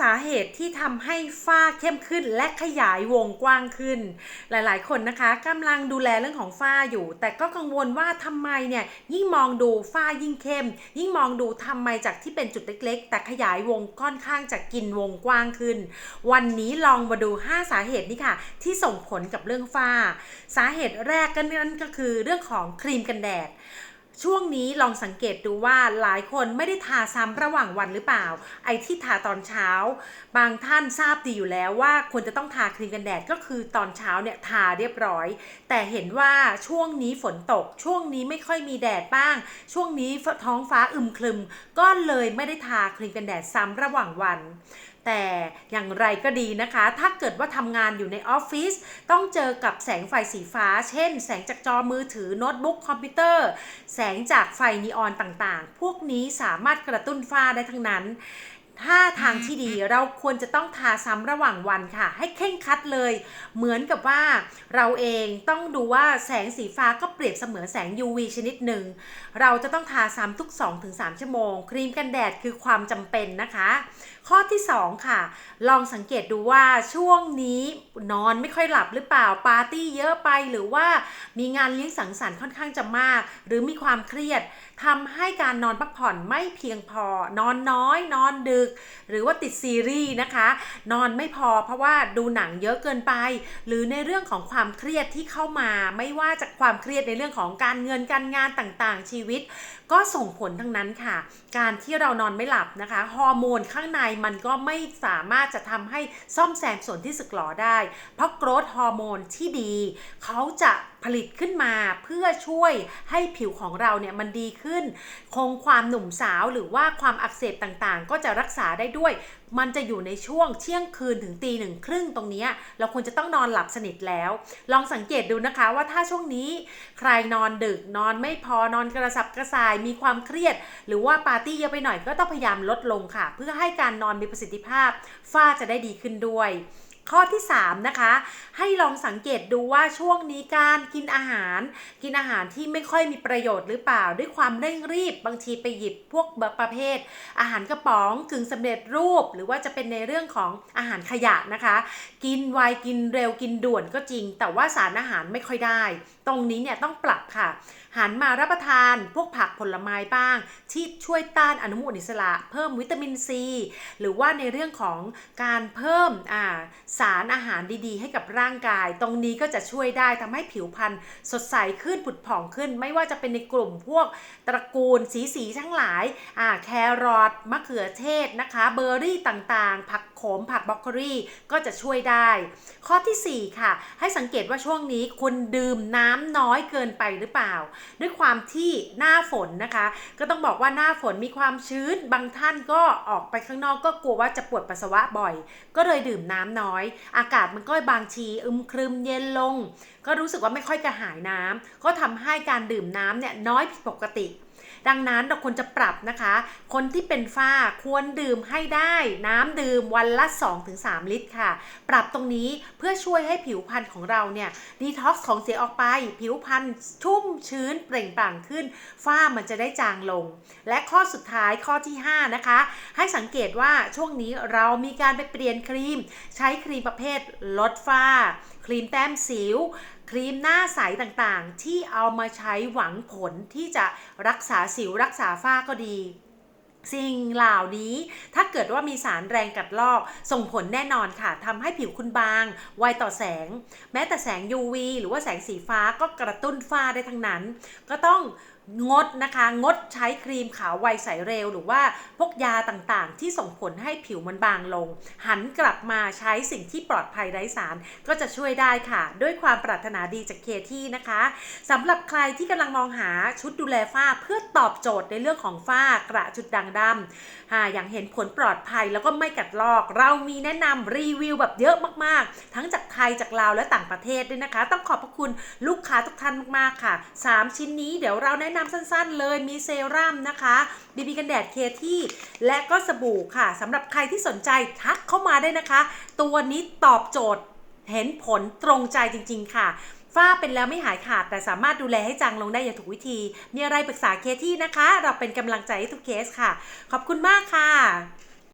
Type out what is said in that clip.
สาเหตุที่ทำให้ฝ้าเข้มขึ้นและขยายวงกว้างขึ้น หลายๆ คนนะคะกำลังดูแลเรื่องของฝ้าอยู่ แต่ก็กังวลว่าทำไมเนี่ยยิ่งมองดูฝ้ายิ่งเข้ม ยิ่งมองดูทำไมจากที่เป็นจุดเล็ก ๆ แต่ขยายวงค่อนข้างจะกินวงกว้างขึ้น วันนี้ลองมาดู 5 สาเหตุนี้ค่ะ ที่ส่งผลกับเรื่องฝ้า สาเหตุแรกก็นั่นก็คือเรื่องของครีมกันแดด ช่วงนี้ลองสังเกตดูว่าหลายคนไม่ได้ทาซ้ำระหว่างวันหรือเปล่า ไอ้ที่ทาตอนเช้า บางท่านทราบดีอยู่แล้วว่าควรจะต้องทาครีมกันแดดก็คือตอนเช้าเนี่ยทาเรียบร้อย แต่เห็นว่าช่วงนี้ฝนตก ช่วงนี้ไม่ค่อยมีแดดบ้าง ช่วงนี้ท้องฟ้าอึมครึม ก็เลยไม่ได้ทาครีมกันแดดซ้ำระหว่างวัน แต่อย่างไรก็ดีนะคะ ถ้าเกิดว่าทำงานอยู่ในออฟฟิศต้องเจอกับแสงไฟสีฟ้า เช่น แสงจากจอมือถือโน้ตบุ๊กคอมพิวเตอร์ แสงจากไฟนีออนต่างๆ พวกนี้สามารถกระตุ้นฝ้าได้ทั้งนั้น ถ้าทางที่ดีเราควรจะต้องทาซ้ำระหว่างวันค่ะ ให้เคร่งครัดเลย เหมือนกับว่าเราเองต้องดูว่าแสงสีฟ้าก็เปรียบเสมือนแสง UV ชนิดหนึ่ง เราจะต้องทาซ้ำทุก 2-3 ชั่วโมง ครีมกันแดดคือความจำเป็นนะคะ ข้อที่ 2 ค่ะ ลองสังเกตดูว่าช่วงนี้นอนไม่ค่อยหลับหรือเปล่าปาร์ตี้เยอะไปหรือว่ามีงานเลี้ยงสังสรรค์ค่อนข้างจะมาก หรือมีความเครียดทำให้การนอนพักผ่อนไม่เพียงพอนอนน้อย นอนดึกหรือว่าติดซีรีส์นะคะ นอนไม่พอเพราะว่าดูหนังเยอะเกินไป หรือในเรื่องของความเครียดที่เข้ามา ไม่ว่าจากความเครียดในเรื่องของการเงินการงานต่างๆ ชีวิต ก็ส่งผลทั้งนั้นค่ะ การที่เรานอนไม่หลับนะคะฮอร์โมนข้างในมันก็ไม่สามารถจะทำให้ซ่อมแซมส่วนที่สึกหรอได้ เพราะโกรทฮอร์โมนที่ดี เขาจะ ผลิตขึ้นมาเพื่อช่วยให้ผิวของเราเนี่ยมันดีขึ้น คงความหนุ่มสาวหรือว่าความอักเสบต่างๆ ก็จะรักษาได้ด้วย มันจะอยู่ในช่วงเที่ยงคืนถึงตีหนึ่งครึ่งตรงนี้เราควรจะต้องนอนหลับสนิทแล้ว ลองสังเกตดูนะคะว่าถ้าช่วงนี้ใครนอนดึกนอนไม่พอนอนกระสับกระส่ายมีความเครียด หรือว่าปาร์ตี้เยอะไปหน่อยก็ต้องพยายามลดลงค่ะ เพื่อให้การนอนมีประสิทธิภาพฝ้าจะได้ดีขึ้นด้วย ข้อที่ 3 นะคะ ให้ลองสังเกตดูว่าช่วงนี้การกินอาหาร กินอาหารที่ไม่ค่อยมีประโยชน์หรือเปล่า ด้วยความเร่งรีบบางทีไปหยิบพวกประเภท อาหารกระป๋องกึ่งสำเร็จรูป หรือว่าจะเป็นในเรื่องของอาหารขยะนะคะ กินไวกินเร็วกินด่วนก็จริง แต่ว่าสารอาหารไม่ค่อยได้ ตรงนี้เนี่ยต้องปรับค่ะหันมารับประทานพวกผักผลไม้บ้าง ที่ช่วยต้านอนุมูลอิสระ เพิ่มวิตามินซี หรือว่าในเรื่องของการเพิ่มาสารอาหารดีๆ ให้กับร่างกาย ตรงนี้ก็จะช่วยได้ทำให้ผิวพรรณสดใสขึ้นผุดผ่องขึ้น ไม่ว่าจะเป็นในกลุ่มพวกตระกูลสีสีๆทั้งหลายาแครอทมะเขือเทศนะคะ เบอร์รี่ต่างๆ ผัก ขม ผักบรอกโคลีก็จะช่วยได้ ข้อทีสี่ 4 ค่ะ ให้สังเกตว่าช่วงนี้คุณดื่มน้ำน้อยเกินไปหรือเปล่า ด้วยความที่หน้าฝนนะคะ ก็ต้องบอกว่าหน้าฝนมีความชื้น บางท่านก็ออกไปข้างนอกก็กลัวว่าจะปวดปัสสาวะบ่อย ก็เลยดื่มน้ำน้อย อากาศมันก็บางทีอึมครึมเย็นลง ก็รู้สึกว่าไม่ค่อยกระหายน้ำก็ทำให้การดื่มน้ำเนี่ยน้อยผิดปกติ ดังนั้นเราควรจะปรับนะคะ คนที่เป็นฝ้าควรดื่มให้ได้น้ำดื่มวันละ 2-3 ลิตรค่ะ ปรับตรงนี้เพื่อช่วยให้ผิวพรรณของเราเนี่ยดีท็อกซ์ของเสียออกไป ผิวพรรณชุ่มชื้นเปล่งปลั่งขึ้น ฝ้ามันจะได้จางลง และข้อสุดท้ายข้อที่ 5 นะคะ ให้สังเกตว่าช่วงนี้เรามีการไปเปลี่ยนครีม ใช้ครีมประเภทลดฝ้า ครีมแต้มสิว ครีมหน้าใสต่างๆ ที่เอามาใช้หวังผลที่จะรักษาสิวรักษาฝ้าก็ดีสิ่งเหล่านี้ถ้าเกิดว่ามีสารแรงกัดลอก ส่งผลแน่นอนค่ะทำให้ผิวคุณบาง ไวต่อแสง แม้แต่แสง UV หรือว่าแสงสีฟ้าก็กระตุ้นฝ้าได้ทั้งนั้น ก็ต้อง งดนะคะ งดใช้ครีมขาวไวใสเร็ว หรือว่าพวกยาต่างๆ ที่ส่งผลให้ผิวมันบางลง หันกลับมาใช้สิ่งที่ปลอดภัยไร้สาร ก็จะช่วยได้ค่ะ ด้วยความปรารถนาดีจากเคที่นะคะสำหรับใครที่กำลังมองหาชุดดูแลฝ้าเพื่อตอบโจทย์ในเรื่องของฝ้ากระจุดด่างดำอ่าอย่างเห็นผลปลอดภัยแล้วก็ไม่กัดลอก เรามีแนะนำรีวิวแบบเยอะมากๆ ทั้งจากไทยจากลาวและต่างประเทศด้วยนะคะ ต้องขอบพระคุณลูกค้าทุกท่านมากๆค่ะ 3 ชิ้นนี้เดี๋ยวเราแนะนำสั้นๆ เลยมีเซรั่มนะคะบีบีกันแดดเคที่ และก็สบู่ค่ะสำหรับใครที่สนใจทักเข้ามาได้นะคะ ตัวนี้ตอบโจทย์เห็นผลตรงใจจริง ๆ ค่ะฝ้าเป็นแล้วไม่หายขาดแต่สามารถดูแลให้จางลงได้อย่างถูกวิธี มีอะไรปรึกษาเคที่นะคะ เราเป็นกำลังใจให้ทุกเคสค่ะ ขอบคุณมากค่ะ